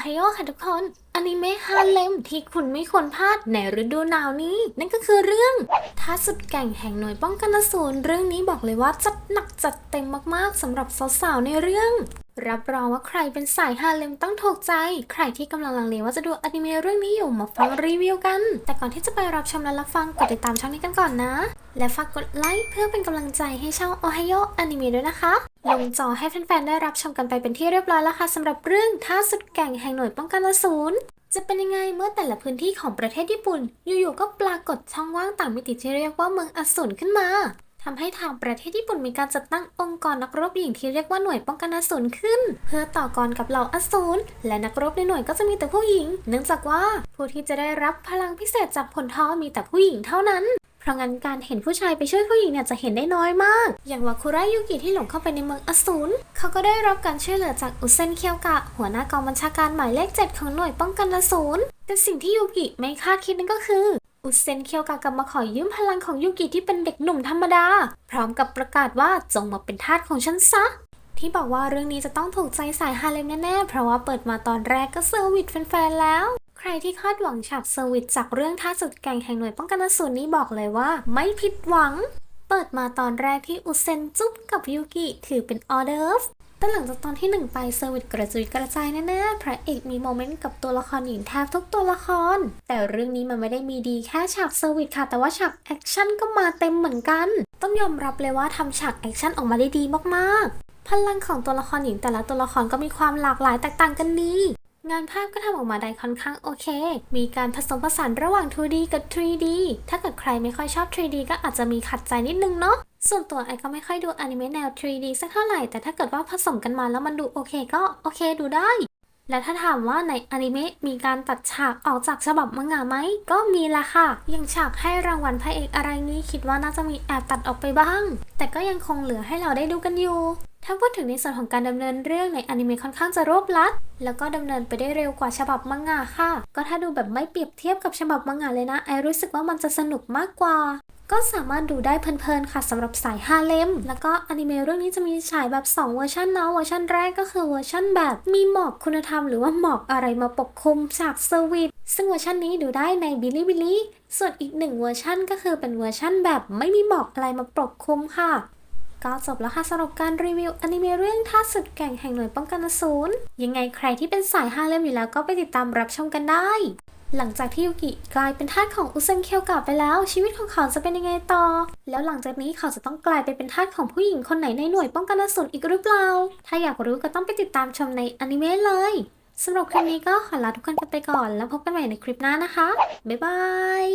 ไฮโอค่ะทุกคนอนิเมะฮาเลมที่คุณไม่ควรพลาดในฤดูหนาวนี้ นั่นก็คือเรื่องท้าสุดแก่งแห่งหน่วยป้องกันอสูรเรื่องนี้บอกเลยว่าจัดหนักจัดเต็มมากๆสำหรับสาวๆในเรื่อง รับรองว่าใครเป็นสายฮาเลมต้องถูกใจ ใครที่กำลังลังเลว่าจะดูอนิเมะเรื่องนี้อยู่มาฟังรีวิวกัน แต่ก่อนที่จะไปรับชมและรับฟังกดติดตามช่องนี้กันก่อนนะ และฝากกดไลค์เพื่อเป็นกำลังใจให้ช่องโอไฮโออนิเมะด้วยนะคะลงจอให้แฟนๆได้รับชมกันไปเป็นที่เรียบร้อยแล้วค่ะสำหรับเรื่องท้าสุดแก่งแห่งหน่วยป้องกันอสูรจะเป็นยังไงเมื่อแต่ละพื้นที่ของประเทศญี่ปุ่น อยู่ๆก็ปรากฏช่องว่างต่างมิติที่เรียกว่าเมืองอสูรขึ้นมา ทำให้ทางประเทศญี่ปุ่นมีการจัดตั้งองค์กรนักรบหญิงที่เรียกว่าหน่วยป้องกันอสูรขึ้น เพื่อต่อกรกับเหล่าอสูรและนักรบในหน่วยก็จะมีแต่ผู้หญิง เนื่องจากว่าผู้ที่จะได้รับพลังพิเศษจากผลทอมีแต่ผู้หญิงเท่านั้นเพราะงั้นการเห็นผู้ชายไปช่วยผู้หญิงเนี่ยจะเห็นได้น้อยมาก อย่างวาคุระยุกิที่หลงเข้าไปในเมืองอสูรเขาก็ได้รับการช่วยเหลือจากอุเซนเคียวกะ หัวหน้ากองบัญชาการหมายเลขเจ็ดของหน่วยป้องกันอสูรแต่สิ่งที่ยูกิไม่คาดคิดนั่นก็คือ อุเซนเคียวกะกลับมาขอยืมพลังของยูกิที่เป็นเด็กหนุ่มธรรมดา พร้อมกับประกาศว่าจงมาเป็นทาสของฉันซะ ที่บอกว่าเรื่องนี้จะต้องถูกใจสายฮาเลมแน่ๆ เพราะว่าเปิดมาตอนแรกก็เซอร์วิสแฟนๆแล้ว ใครที่คาดหวังฉากเซอร์วิสจากเรื่องท่าสุดแก่งแห่งหน่วยป้องกันอสูรนี้บอกเลยว่า ไม่ผิดหวัง เปิดมาตอนแรกที่อุเซนจุ๊บกับยูกิถือเป็นออเดอร์ฟ แต่หลังจากตอนที่หนึ่งไปเซอร์วิสกระจุยกระจายแน่ๆพระเอกมีโมเมนต์กับตัวละครหญิงแทบทุกตัวละคร แต่เรื่องนี้มันไม่ได้มีดีแค่ฉากเซอร์วิสค่ะ แต่ว่าฉากแอคชั่นก็มาเต็มเหมือนกัน ต้องยอมรับเลยว่าทำฉากแอคชั่นออกมาได้ดีมากๆ พลังของตัวละครหญิงแต่ละตัวละครก็มีความหลากหลายแตกต่างกันดีงานภาพก็ทำออกมาได้ค่อนข้างโอเค มีการผสมผสานระหว่าง 2D กับ 3D ถ้าเกิดใครไม่ค่อยชอบ 3D ก็อาจจะมีขัดใจนิดนึงเนาะ ส่วนตัวไอก็ไม่ค่อยดูอนิเมะแนว 3D สักเท่าไหร่ แต่ถ้าเกิดว่าผสมกันมาแล้วมันดูโอเคก็โอเคดูได้ และถ้าถามว่าในอนิเมะมีการตัดฉากออกจากฉบับมังงะไหม ก็มีละค่ะอย่างฉากให้รางวัลพระเอกอะไรนี้คิดว่าน่าจะมีแอบตัดออกไปบ้าง แต่ก็ยังคงเหลือให้เราได้ดูกันอยู่ ถ้าพูดถึงในส่วนของการดำเนินเรื่องในอนิเมะค่อนข้างจะรวบลัด แล้วก็ดำเนินไปได้เร็วกว่าฉบับมังงะค่ะ ก็ถ้าดูแบบไม่เปรียบเทียบกับฉบับมังงะเลยนะไอรู้สึกว่ามันจะสนุกมากกว่า ก็สามารถดูได้เพลินๆค่ะสำหรับสายฮาเลมแล้วก็อนิเมะเรื่องนี้จะมีฉายแบบ 2 เวอร์ชันเนาะเวอร์ชันแรกก็คือเวอร์ชันแบบ มีหมอกคุณธรรมหรือว่าหมอกอะไรมาปกคลุมฉากเซอร์วิสซึ่งเวอร์ชันนี้ดูได้ในบิลิบิลิส่วนอีกหนึ่งเวอร์ชันก็คือเป็นเวอร์ชันแบบไม่มีหมอกอะไรมาปกคลุมค่ะก็จบแล้วค่ะสำหรับการรีวิวอนิเมะเรื่องท่าสุดแก่งแห่งหน่วยป้องกันอสูรยังไงใครที่เป็นสายฮาเลมอยู่แล้วก็ไปติดตามรับชมกันได้ หลังจากที่ยูกิกลายเป็นทาสของอุเซนเคียวกลับไปแล้ว ชีวิตของเขาจะเป็นยังไงต่อ แล้วหลังจากนี้เขาจะต้องกลายไปเป็นทาสของผู้หญิงคนไหนในหน่วยป้องกันอสูรอีกหรือเปล่า ถ้าอยากรู้ก็ต้องไปติดตามชมในอนิเมะเลยสำหรับคลิปนี้ก็ขอลาทุกคนกันไปก่อน แล้วพบกันใหม่ในคลิปหน้านะคะ บ๊ายบาย